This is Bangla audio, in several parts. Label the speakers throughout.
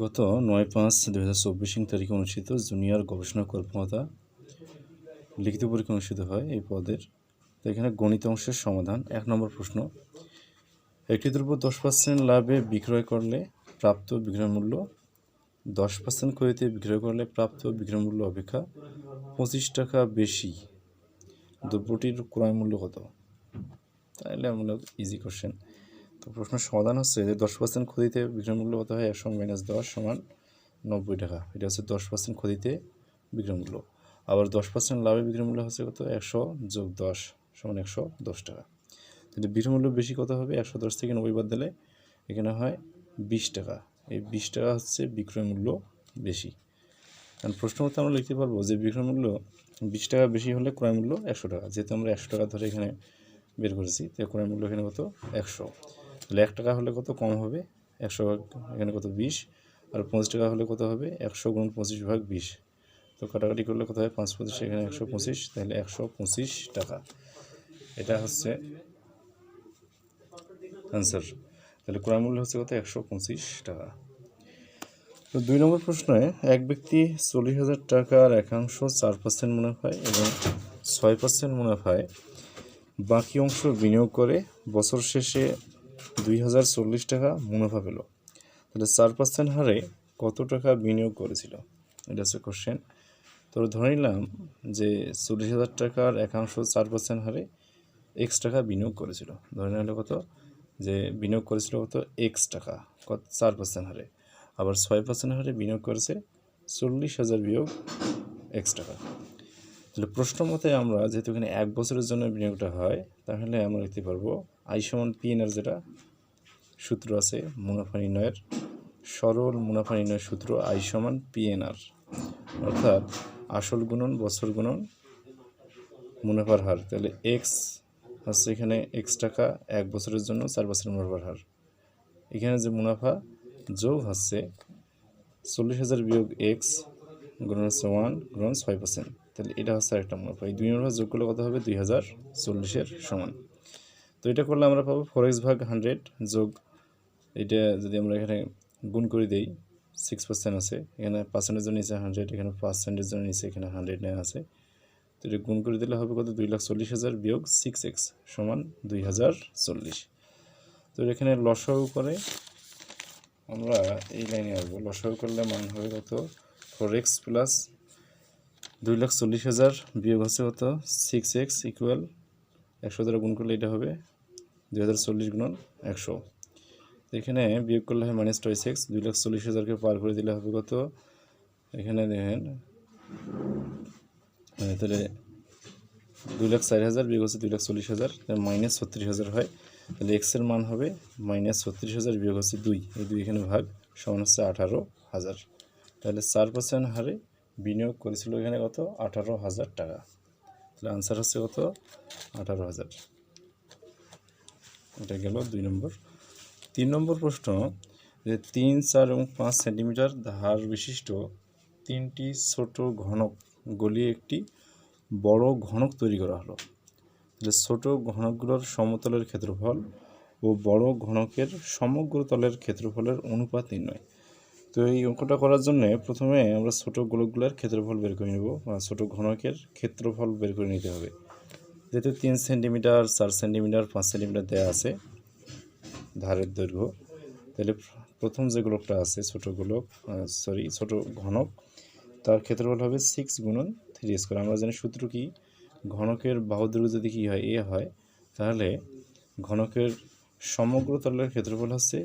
Speaker 1: গত নয় পাঁচ দু হাজার চব্বিশ তারিখে অনুষ্ঠিত জুনিয়র গবেষণা কর্মতা লিখিত পরীক্ষা অনুষ্ঠিত হয় এই পদের। তো এখানে গণিত অংশের সমাধান, এক নম্বর প্রশ্ন। একটি দ্রব্য দশ পার্সেন্ট লাভে বিক্রয় করলে প্রাপ্ত বিক্রয় মূল্য দশ পার্সেন্ট ক্ষতিতে বিক্রয় করলে প্রাপ্ত বিক্রয় মূল্য অপেক্ষা পঁচিশ টাকা বেশি। দ্রব্যটির ক্রয় মূল্য কত? তাহলে আমরা ইজি কোশ্চেন তো প্রশ্নের সমাধান হচ্ছে যে দশ পার্সেন্ট ক্ষতিতে বিক্রয় মূল্য কত হয় একশো মাইনাস দশ সমান নব্বই টাকা। এটা হচ্ছে দশ পার্সেন্ট ক্ষতিতে বিক্রয় মূল্য আবার দশ পার্সেন্ট লাভে বিক্রয় মূল্য হচ্ছে কত? একশো যোগ দশ সমান একশো দশ টাকা। তাহলে বিক্রয় মূল্য বেশি কত হবে? একশো দশ থেকে নব্বই বাদ দিলে এখানে হয় বিশ টাকা। এই বিশ টাকা হচ্ছে বিক্রয় মূল্য বেশি। কারণ প্রশ্ন মতো আমরা লিখতে পারব যে বিক্রয় মূল্য বিশ টাকা বেশি হলে ক্রয় মূল্য একশো টাকা। যেহেতু আমরা একশো টাকা ধরে এখানে বের করেছি তো ক্রয় মূল্য এখানে কত? একশো। তাহলে এক টাকা হলে কত কম হবে? একশো ভাগ এখানে কত? বিশ। আর পঁচিশ টাকা হলে কত হবে? একশো গুণ পঁচিশ ভাগ বিশ। তো কাটাকাটি করলে কত হয়? পাঁচ পঁচিশ, এখানে একশো পঁচিশ, তাহলে একশো পঁচিশ টাকা। এটা হচ্ছে অ্যান্সার তাহলে ক্রয় মূল্য হচ্ছে কত? একশো পঁচিশ টাকা। তো দুই নম্বর প্রশ্নে এক ব্যক্তি চল্লিশ হাজার টাকার একাংশ চার পার্সেন্ট মুনাফায় এবং ছয় পার্সেন্ট মুনাফায় বাকি অংশ বিনিয়োগ করে বছর শেষে দুই হাজার চল্লিশ টাকা মুনাফা পেল। তাহলে চার পার্সেন্ট হারে কত টাকা বিনিয়োগ করেছিল? এটা হচ্ছে কোশ্চেন তো ধরে নিলাম যে চল্লিশ হাজার টাকার একাংশ চার পার্সেন্ট হারে এক্স টাকা বিনিয়োগ করেছিল। ধরে নিলে কত? যে বিনিয়োগ করেছিল কত? এক্স টাকা, কত? চার পার্সেন্ট হারে। আবার ছয় পার্সেন্ট হারে বিনিয়োগ করেছে চল্লিশ হাজার বিয়োগ এক্স টাকা। তাহলে প্রশ্ন মতে আমরা যেহেতু এখানে এক বছরের জন্য বিনিয়োগটা হয়, তাহলে আমরা লিখতে পারব আই সমান পি এর যেটা, সূত্র আছে মুনাফা নির্ণয়ের, সরল মুনাফা নির্ণয়ের সূত্র আই সমান পিএনআর। অর্থাৎ আসল গুণন, বছর গুণন, মুনাফার হার। তাহলে এক্স হচ্ছে এখানে এক্স টাকা এক বছরের জন্য চার বছরের মুনাফার হার। এখানে যে মুনাফা যোগ হচ্ছে চল্লিশ হাজার বিয়োগ এক্স গুণন হচ্ছে ওয়ান গুণন ছয় পার্সেন্ট তাহলে এটা হচ্ছে একটা মুনাফা। এই দুই মুনাফা যোগ করলে কত হবে? দুই হাজার চল্লিশের সমান। তো এটা করলে আমরা পাবো ফোর এক্স ভাগ হান্ড্রেড যোগ এটা যদি আমরা এখানে গুণ করে দিই সিক্স পার্সেন্ট আছে, এখানে পার্সেন্টের জন্য নিচে হান্ড্রেড এখানে পার্সেন্টের জন্য নিচে এখানে হান্ড্রেড নেওয়া আছে। তো এটা গুণ করে দিলে হবে কত? দুই লাখ চল্লিশ হাজার বিয়োগ সিক্স এক্স সমান দুই হাজার চল্লিশ। তো এখানে লসাগু করে আমরা এই লাইনে আসব। লসাগু করলে মান হবে কত? ফোর এক্স প্লাস দুই লাখ চল্লিশ হাজার বিয়োগ হচ্ছে কত? সিক্স এক্স ইকুয়াল একশো দ্বারা গুণ করলে এটা হবে দুই হাজার চল্লিশ গুণন একশো। এখানে বিয়োগ করলে হয় মাইনাস টয়েস এক্স দুই লাখ চল্লিশ হাজারকে পার করে দিলে হবে কত? এখানে দেখেন তাহলে দুই লাখ চার হাজার বিয়োগ হচ্ছে দুই লাখ চল্লিশ হাজার মাইনাস ছত্রিশ হাজার হয়। তাহলে এক্সের মান হবে মাইনাস ছত্রিশ হাজার বিয়োগ হচ্ছে দুই। এই দুই এখানে ভাগ সমান হচ্ছে আঠারো হাজার। তাহলে চার পার্সেন্ট হারে বিনিয়োগ করেছিল এখানে কত? আঠারো হাজার টাকা। তাহলে আনসার হচ্ছে কত? আঠারো হাজার। এটা গেল দুই নম্বর। তিন নম্বর প্রশ্ন যে তিন, চার এবং পাঁচ সেন্টিমিটার ধার বিশিষ্ট তিনটি ছোট ঘনক গলিয়ে একটি বড় ঘনক তৈরি করা হলো। তাহলে ছোট ঘনকগুলোর সমতলের ক্ষেত্রফল ও বড় ঘনকের সমগ্র তলের ক্ষেত্রফলের অনুপাত নির্ণয়। তো এই অঙ্কটা করার জন্য প্রথমে আমরা ছোট গোলকগুলোর ক্ষেত্রফল বের করে নেব বা ছোটো ঘনকের ক্ষেত্রফল বের করে নিতে হবে। যেহেতু তিন সেন্টিমিটার, চার সেন্টিমিটার, পাঁচ সেন্টিমিটার দেওয়া আছে ধারের দৈর্ঘ্য, তাহলে প্রথম যে গোলকটা আছে ছোটো গোলক সরি ছোট ঘনক, তার ক্ষেত্রফল হবে সিক্স গুণন থ্রি স্কোয়ার আমরা জানি সূত্র কি? ঘনকের বাহু দৈর্ঘ্য যদি কী হয় এ হয়, তাহলে ঘনকের সমগ্র তলের ক্ষেত্রফল হচ্ছে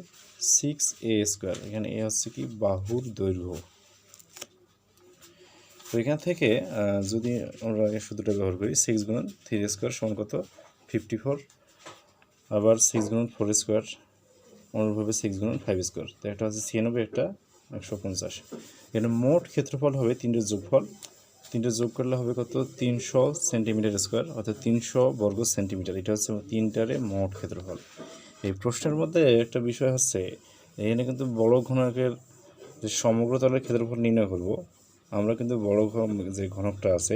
Speaker 1: সিক্স এ স্কোয়ার এখানে এ হচ্ছে কি? বাহুর দৈর্ঘ্য। তো এখান থেকে যদি আমরা এই সূত্রটা ব্যবহার করি সিক্স গুণন থ্রি স্কোয়ার সমান কত? ফিফটি ফোর আবার সিক্স গুণন ফোর স্কোয়ার অনুরূপভাবে সিক্স গুণন ফাইভ স্কোয়ার তো একটা হচ্ছে ছিয়ানব্বই একটা একশো পঞ্চাশ। এখানে মোট ক্ষেত্রফল হবে তিনটের যোগফল। তিনটে যোগ করলে হবে কত? তিনশো সেন্টিমিটার স্কোয়ার, অর্থাৎ তিনশো বর্গ সেন্টিমিটার। এটা হচ্ছে তিনটারে মোট ক্ষেত্রফল। এই প্রশ্নের মধ্যে একটা বিষয় হচ্ছে, এখানে কিন্তু বড় ঘনকের যে সমগ্র তলের ক্ষেত্রফল নির্ণয় করব আমরা কিন্তু বড় যে ঘনকটা আছে,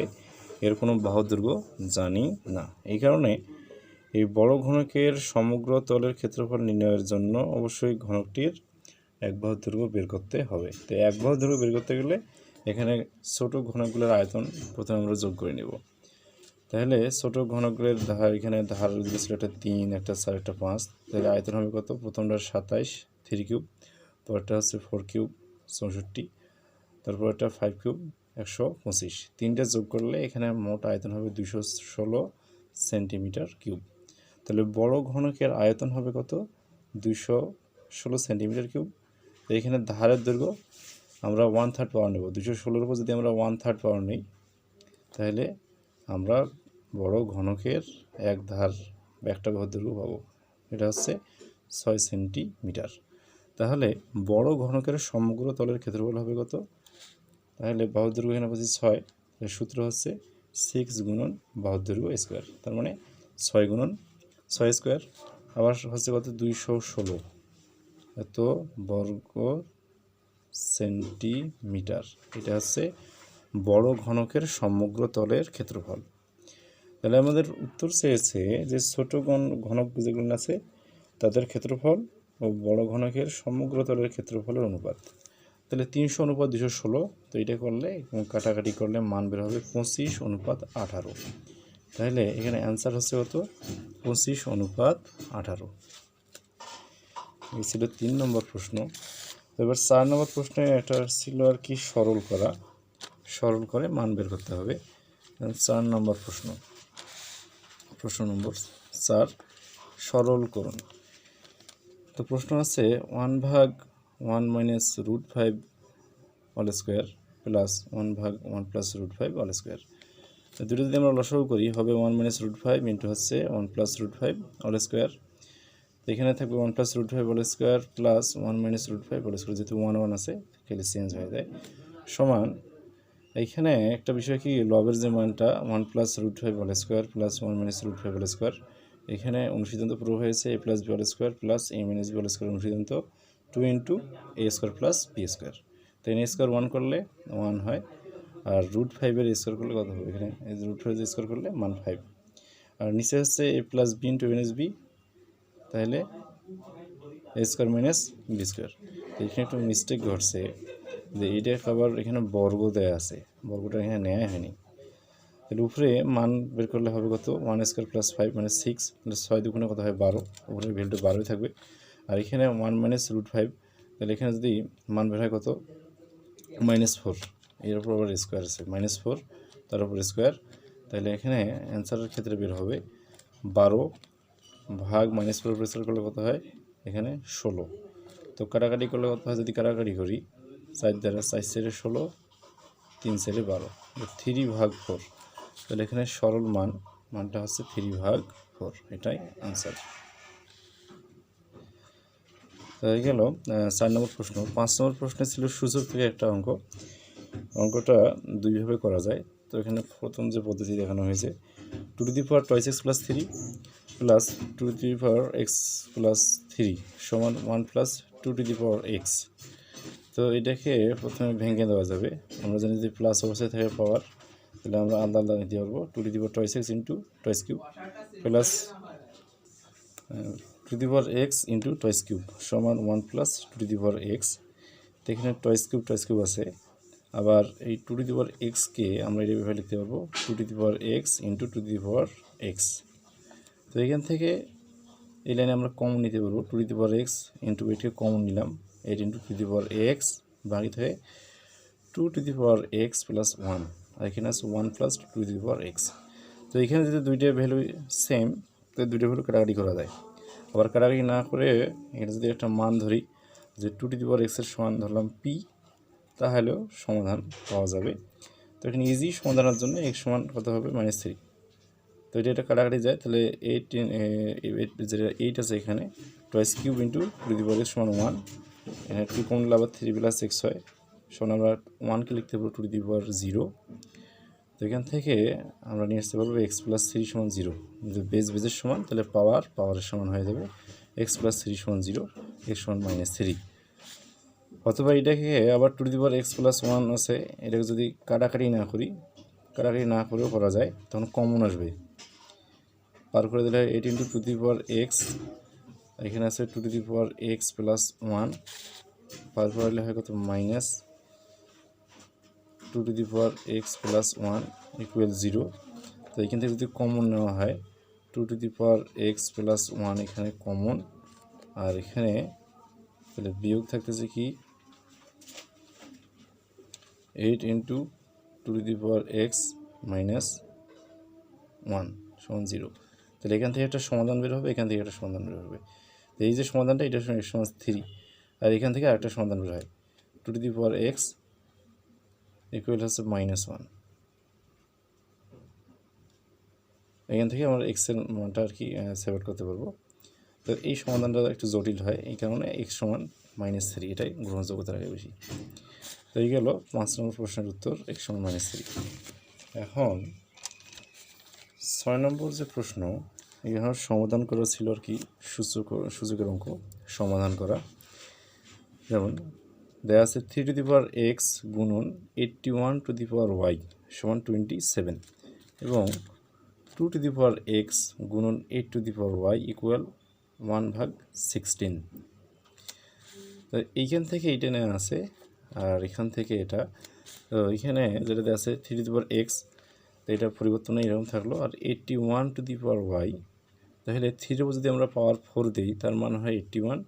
Speaker 1: এর কোনো বাহু দৈর্ঘ্য জানি না। এই কারণে এই বড় ঘনকের সমগ্র তলের ক্ষেত্রফল নির্ণয়ের জন্য অবশ্যই ঘনকটির এক বাহুর দৈর্ঘ্য বের করতে হবে। তো এক বাহুর দৈর্ঘ্য বের করতে গেলে এখানে ছোট ঘনকগুলোর আয়তন প্রথমে আমরা যোগ করে নেব। তাহলে ছোট ঘনকগুলোর ধার, এখানে ধার ছিল একটা তিন, একটা চার, একটা পাঁচ, তাহলে আয়তন হবে কত? প্রথমটা সাতাইশ, থ্রি কিউব, পরেরটা হচ্ছে ফোর কিউব, চৌষট্টি। তারপর এটা ফাইভ কিউব একশো পঁচিশ। তিনটা যোগ করলে এখানে মোট আয়তন হবে দুশো ষোলো সেন্টিমিটার কিউব। তাহলে বড় ঘনকের আয়তন হবে কত? দুশো ষোলো সেন্টিমিটার কিউব। তো এখানে ধারের দৈর্ঘ্য আমরা ওয়ান থার্ড পাওয়ার নেব। দুশো ষোলোর উপর যদি আমরা ওয়ান থার্ড পাওয়ার নিই, তাহলে আমরা বড় ঘনকের এক ধার, একটা ঘর দৈর্ঘ্য পাবো। এটা হচ্ছে ছয় সেন্টিমিটার। তাহলে বড় ঘনকের সমগ্র তলের ক্ষেত্রফল হবে কত? তাহলে বাহুর দৈর্ঘ্য এখানে বলছি ছয় এর সূত্র হচ্ছে সিক্স গুণন বাহুর দৈর্ঘ্য স্কোয়ার তার মানে ছয় গুণন ছয় স্কোয়ার আবার হচ্ছে কত? দুইশো ষোলো। এত বর্গ সেন্টিমিটার, এটা হচ্ছে বড় ঘনকের সমগ্র তলের ক্ষেত্রফল। তাহলে আমাদের উত্তর চেয়েছে যে ছোট ঘন ঘনক যেগুলো আছে, তাদের ক্ষেত্রফল ও বড় ঘনকের সমগ্র তলের ক্ষেত্রফলের অনুপাত। তাহলে তিনশো অনুপাত দুশো ষোলো তো এটা করলে, কাটাকাটি করলে মান বের হবে পঁচিশ অনুপাত আঠারো। তাহলে এখানে অ্যান্সার হচ্ছে কত? পঁচিশ অনুপাত আঠারো। এই ছিল তিন নম্বর প্রশ্ন। তো এবার চার নম্বর প্রশ্নে এটা ছিল আর কি সরল করা। সরল করে মান বের করতে হবে। চার নম্বর প্রশ্ন। প্রশ্ন নম্বর চার সরল করুন তো প্রশ্ন আছে ওয়ান ভাগ one minus root five all square plus one ভাগ one plus root five all square তো দুটো যদি আমরা লসাগু করি, হবে one minus root five into হচ্ছে one plus root five all square এখানে থাকবে one plus root five all square plus one minus root five all square যেহেতু ওয়ান ওয়ান আছে খেলে চেঞ্জ হয়ে যায়। সমান এইখানে একটা বিষয় কি, লবের যে মানটা one plus root five all square plus one minus root five all square এখানে অনুসিদ্ধান্ত প্রয়োগ হয়েছে A plus B all square plus A minus B all square অনুসিদ্ধান্ত two into A square plus B square তো এন স্কোয়ার ওয়ান করলে ওয়ান হয়, আর রুট ফাইভের স্কোয়ার করলে কত হবে? এখানে রুট ফাইভের স্কোয়ার করলে মান ফাইভ। আর নিচে হচ্ছে A plus B into S B, তাহলে A square minus B square. এখানে একটু মিস্টেক ঘটছে যে এইটা আবার এখানে বর্গ দেয়া আছে, বর্গটা এখানে নেওয়া হয়নি। তাহলে উপরে মান বের করলে হবে কত? ওয়ান স্কোয়ার প্লাস ফাইভ মানে সিক্স তাহলে ছয় দুগুণে কত হয়? বারো। উপরে ভ্যালুটা বারোই থাকবে। আর এখানে ওয়ান মাইনাস রুট ফাইভ, তাহলে এখানে যদি মান বের হয় কত? মাইনাস ফোর এর উপর আবার স্কোয়ার আছে। মাইনাস ফোর তার উপর স্কোয়ার তাহলে এখানে অ্যান্সারের ক্ষেত্রে বের হবে বারো ভাগ মাইনাস ফোর উপর স্কোয়ার করলে কত হয়? এখানে ষোলো। তো কাটাকাটি করলে কত হয়? যদি কাটাকাটি করি চার দ্বারা চার সেরে ষোলো, তিন সেরে বারো। থ্রি ভাগ ফোর তাহলে এখানে সরল মান, মানটা হচ্ছে থ্রি ভাগ ফোর এটাই আনসার গেল। চার নম্বর প্রশ্ন। পাঁচ নম্বর প্রশ্নে ছিল সুযোগ থেকে একটা অঙ্ক। অঙ্কটা দুইভাবে করা যায়। তো এখানে প্রথম যে পদ্ধতি দেখানো হয়েছে two to the power twice x plus three plus two to the power x plus three সমান one plus two to the power x তো এটাকে প্রথমে ভেঙে দেওয়া যাবে। আমরা জানি যদি প্লাস অবস্থায় থাকে পাওয়ার তাহলে আমরা আলাদা আলাদা নিতে পারব। Two to the power twice x into twice cube plus to the power x into twice cube সমান one plus two to the power x. এখানে টয়েস কিউব টয়েস কিউব আছে। আবার এই টু টু দি পাওয়ার এক্সকে আমরা এইভাবে লিখতে পারব, two to the power x into two the power x. তো এখান থেকে এই লাইনে আমরা কমন নিতে পারব, two to the power x into এইটকে common নিলাম। Eight into two the power x ভাগিত হয়ে two to the power x plus one. আর এখানে আছে one plus two to the power x. তো এখানে যদি দুইটা ভ্যালু সেম, তো দুইটা ভ্যালু কাটাকাটি করা যায়। আবার কাটাকাটি না করে এখানে যদি একটা মান ধরি যে টু টু দি পাওয়ার এক্সের সমান ধরলাম পি তাহলেও সমাধান পাওয়া যাবে। তো এখানে ইজি সমাধানের জন্য এক্স সমান কত হবে? মাইনাস থ্রি তো এটা একটা কাটাকাটি যায়, তাহলে এইট যেটা এইট আছে এখানে twice cube into to the power x সমান ওয়ান এখানে টু কমলে আবার থ্রি প্লাস এক্স হয়। সমান আমরা ওয়ানকে লিখতে পারব টু দি পাওয়ার জিরো তো এখান থেকে আমরা নিয়ে আসতে পারব এক্স প্লাস থ্রি সমান জিরো যদি বেস বেজের সমান, তাহলে পাওয়ার পাওয়ারের সমান হয়ে যাবে এক্স প্লাস থ্রি সমান জিরো এক্স সমান মাইনাস থ্রি অথবা এটাকে আবার two the power x plus one আছে, এটাকে যদি কাটাকাটি না করি, কাটাকাটি না করেও করা যায়, তখন কমন আসবে। পার করে দিলে eight into two the power x এখানে আছে two to the power x plus one পার করে দিলে হয় কত? Minus two to the power x plus one equal zero তো এখান থেকে যদি কমন নেওয়া হয়, two to the power x plus one এখানে কমন আর এখানে তাহলে বিয়োগ থাকতেছে কি? Eight into two to the power x minus one সমান জিরো তাহলে এখান থেকে একটা সমাধান বের হবে, এখান থেকে একটা সমাধান বের হবে। তো এই যে সমাধানটা, এটা সমান থ্রি আর এখান থেকে আরেকটা সমাধান বের হয় two to the power x equal হচ্ছে মাইনাস ওয়ান এখান থেকে আমরা এক্সের মানটা আর কি সেপারেট করতে পারব। তো এই সমাধানটা একটু জটিল হয়, এই কারণে এক্স সমান মাইনাস থ্রি এটাই গ্রহণযোগ্যতা রাখে বেশি। তো এই গেল পাঁচ নম্বর প্রশ্নের উত্তর এক্স সমান মাইনাস থ্রি এখন ছয় নম্বর যে প্রশ্ন, এখানে সমাধান করা ছিল আর কি সূচক, সূচকের অঙ্ক, সমাধান করা। যেমন দেওয়া আছে three to the power x গুণন eighty one to the power y সমান টোয়েন্টি সেভেন এবং two to the power x গুণন eight to the power y equal one ভাগ সিক্সটিন তো এইখান থেকে এইটা নেওয়া আছে, আর এখান থেকে এটা। তো এখানে যেটা দেওয়া আছে three to the power x তো এটা পরিবর্তন এরকম থাকল। আর eighty one to the power y তাহলে উপর যদি আমরা পাওয়ার ফোর দিই, তার মান হয় এইটটি ওয়ান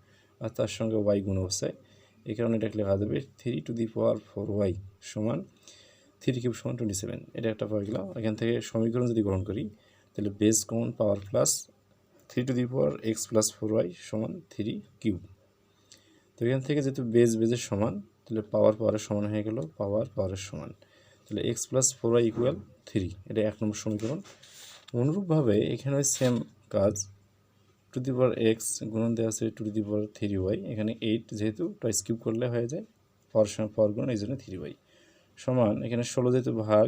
Speaker 1: আর তার সঙ্গে ওয়াই গুণ অবস্থায় এই কারণে এটাকে লেখা যাবে three to the power four y সমান থ্রি কিউব সমান টোয়েন্টি সেভেন এটা একটা পাওয়া গেল। এখান থেকে সমীকরণ যদি গ্রহণ করি, তাহলে base common power plus three to the power x plus four y সমান থ্রি কিউব তো এখান থেকে যেহেতু বেস বেজের সমান, তাহলে পাওয়ার পাওয়ারের সমান হয়ে গেল পাওয়ার পাওয়ারের সমান। তাহলে x plus four y equal three এটা এক নম্বর সমীকরণ। অনুরূপভাবে এখানে সেম কাজ টু দি পাওয়ার এক্স গুণন দেওয়া আছে to the power three y. এখানে এইট যেহেতু টয়েস কিউব করলে হয়ে যায় পাওয়ার সময় পাওয়ার গুণন এই জন্য থ্রি ওয়াই। সমান, এখানে ষোলো যেহেতু ভাগ,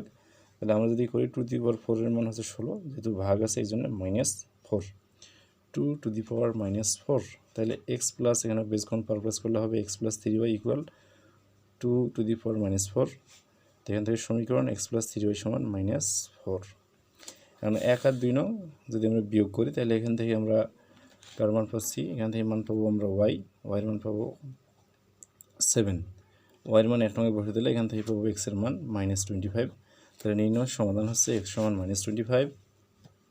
Speaker 1: তাহলে আমরা যদি করি টু দি পাওয়ার ফোরের মান হচ্ছে ষোলো, যেহেতু ভাগ আছে এই জন্য minus four. Two to the power minus four, তাহলে এক্স প্লাস এখানে বেস কোন পাওয়ার প্লাস করলে হবে x plus three y equal two to the power minus four. এখান থেকে সমীকরণ এক্স প্লাস থ্রি ওয়াই সমান মাইনাস ফোর। কারণ এক আর দুই নং যদি আমরা বিয়োগ করি, তাহলে এখান থেকে আমরা কার মান পাচ্ছি এখান থেকে মান পাবো আমরা ওয়াই ওয়াইয়ের মান পাবো সেভেন ওয়াইয়ের মান এক নঙ্গে বসে দিলে এখান থেকে পাবো এক্সের মান মাইনাস টোয়েন্টি ফাইভ তাহলে নির্ণয় সমাধান হচ্ছে এক্স সমান মাইনাস টোয়েন্টি ফাইভ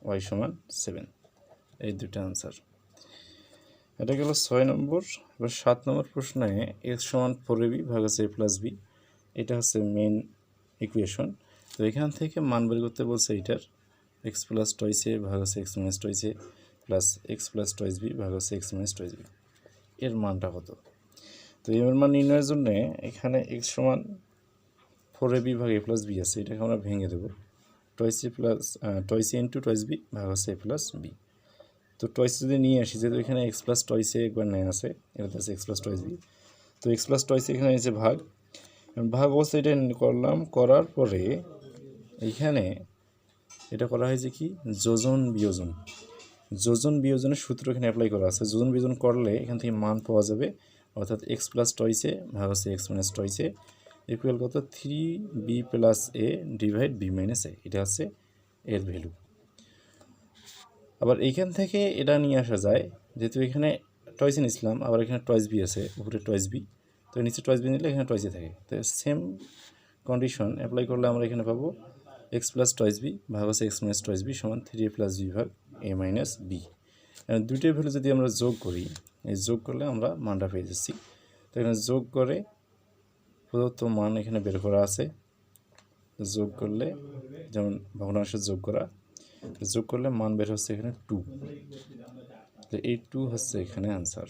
Speaker 1: ওয়াই সমান সেভেন এই দুটো আনসার এটা গেল ছয় নম্বর। এবার সাত নম্বর প্রশ্নে এক্স সমান ফোর বি ভাগ আছে এ প্লাস বি এটা হচ্ছে মেন ইকুয়েশন তো এখান থেকে মান বের করতে বলছে এটার এক্স প্লাস টয়েস এ ভাগ আছে x minus twice A plus x plus twice B ভাগ আছে এক্স মাইনাস টয়েস বি। এর মানটা কত? তো এর মান নির্ণয়ের জন্য এখানে এক্স সমান ফোর এ বি ভাগ এ প্লাস বি আছে, এটাকে আমরা ভেঙে দেবো। Twice A plus twice A into twice B ভাগ আছে এ প্লাস বি। তো টয়েস যদি নিয়ে আসি, যেহেতু এখানে এক্স প্লাস টয়েসে একবার নেয় আছে এটাতে আছে এক্স প্লাস টয়েস বি। তো এক্স প্লাস টয়েসে এখানে আছে ভাগ। ভাগ অবস্থা এটা করলাম, করার পরে এইখানে এটা করা হয়েছে কি? যোজন বিয়োজন। যোজন বিয়োজনের সূত্র এখানে অ্যাপ্লাই করা আছে। যোজন বিয়োজন করলে এখান থেকে মান পাওয়া যাবে, অর্থাৎ এক্স প্লাস টয়েসে ভাগ হচ্ছে এক্স মাইনাস টয়েসে ইকুয়াল কত? Three B plus A divide B minus A এটা হচ্ছে এর ভ্যালু আবার এইখান থেকে এটা নিয়ে আসা যায়, যেহেতু এখানে টয়েস ইন ইসলাম আবার এখানে টয়েস বি আছে, উপরে টয়েস বি তো নিচে টয়েস বি নিলে এখানে টয়েসে থাকে। তো সেম কন্ডিশন অ্যাপ্লাই করলে আমরা এখানে পাবো এক্স প্লাস টয়েস বি ভাগ হচ্ছে এক্স মাইনাস টয়েস বি সমান থ্রি এ প্লাস বি ভাগ এ মাইনাস বি দুইটার ভ্যালু যদি আমরা যোগ করি, এই যোগ করলে আমরা মানটা পেয়ে যাচ্ছি। তো এখানে যোগ করে প্রদত্ত মান এখানে বের করা আছে। যোগ করলে, যেমন ভগ্নাংশের যোগ করা যোগ করলে মান বের হচ্ছে এখানে টু তো এই টু হচ্ছে এখানে আনসার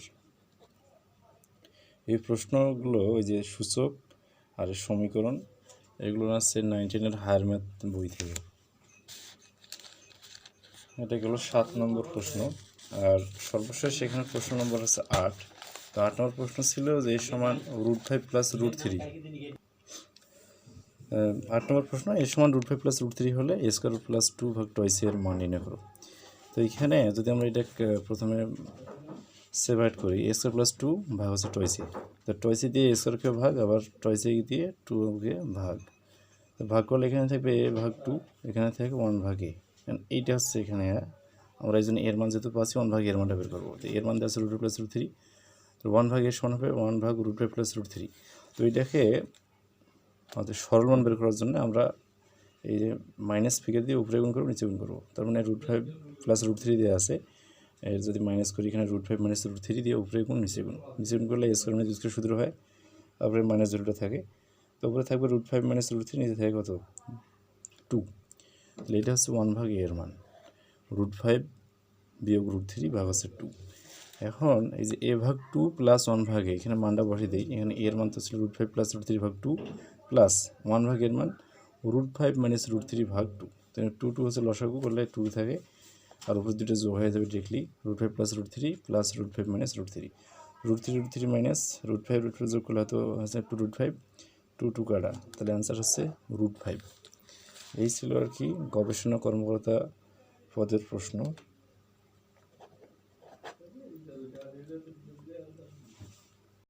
Speaker 1: এই প্রশ্নগুলো, ওই যে সূচক আর সমীকরণ, এগুলো আসছে নাইনটিনের হায়ার ম্যাথ বই থেকে। এটা গেল সাত নম্বর প্রশ্ন। আর সর্বশেষ এখানে প্রশ্ন নম্বর হচ্ছে আট। তো আট নম্বর প্রশ্ন ছিল যে সমান root five plus root three. আট নম্বর প্রশ্ন, এ সমান root five plus root three হলে এ স্কোয়ার প্লাস টু ভাগ টয়েস এর মান নির্ণয় করো। তো এখানে যদি আমরা এটা প্রথমে সেভাইড করি, এ স্কোয়ার প্লাস টু ভাগ হচ্ছে টয়েসে তো টয়েসে দিয়ে এ স্কোয়ারকে ভাগ, আবার টয়েসে দিয়ে টুকে ভাগ। তো ভাগ করলে এখানে থাকবে এ ভাগ টু, এখানে থাকবে ওয়ান ভাগ এ। এইটা হচ্ছে এখানে আমরা এই জন্য এর মান যেহেতু পাচ্ছি ওয়ান ভাগ এর মানটা বের করব তো এর মান দেওয়া আছে রুট প্লাস রুট থ্রি তো ওয়ান ভাগ এ সমান হবে ওয়ান ভাগ রুট প্লাস রুট থ্রি তো এটাকে আমাদের সরল মান বের করার জন্য আমরা এই যে মাইনাস ফিগার দিয়ে উপরে গুণ করব নিচে গুণ করব তার মানে root five plus root three দেওয়া আছে এর যদি মাইনাস করি এখানে root five minus root three দিয়ে উপরে গুণ নিচে গুণ নিচে গুণ করলে এস করে স্কোয়ার সূত্র হয় তারপরে মাইনাস জিরোটা থাকে তো উপরে থাকবে root five minus root three নিচে থাকে কত টু তাহলে এটা হচ্ছে ওয়ান ভাগ এর মান। রুট ফাইভ বিয়োগ রুট থ্রি ভাগ হচ্ছে টু এখন এই যে এ ভাগ টু প্লাস ওয়ান ভাগে এখানে মানটা বসিয়ে দিই। এখানে এর মান তো ছিল root five plus root three ভাগ টু প্লাস ওয়ান ভাগ এর মান। Root five minus root three ভাগ টু তো টু টু হচ্ছে লসাগু করলে টু থাকে। আর উপর দুটো যোগ হয়ে যাবে directly root five plus root three plus root five minus root three root three root three minus root five root five যোগ করলে হয়তো হচ্ছে two root five two two কাটা। তাহলে অ্যান্সার হচ্ছে রুট ফাইভ এই ছিল আর কি গবেষণা কর্মকর্তা পদের প্রশ্ন।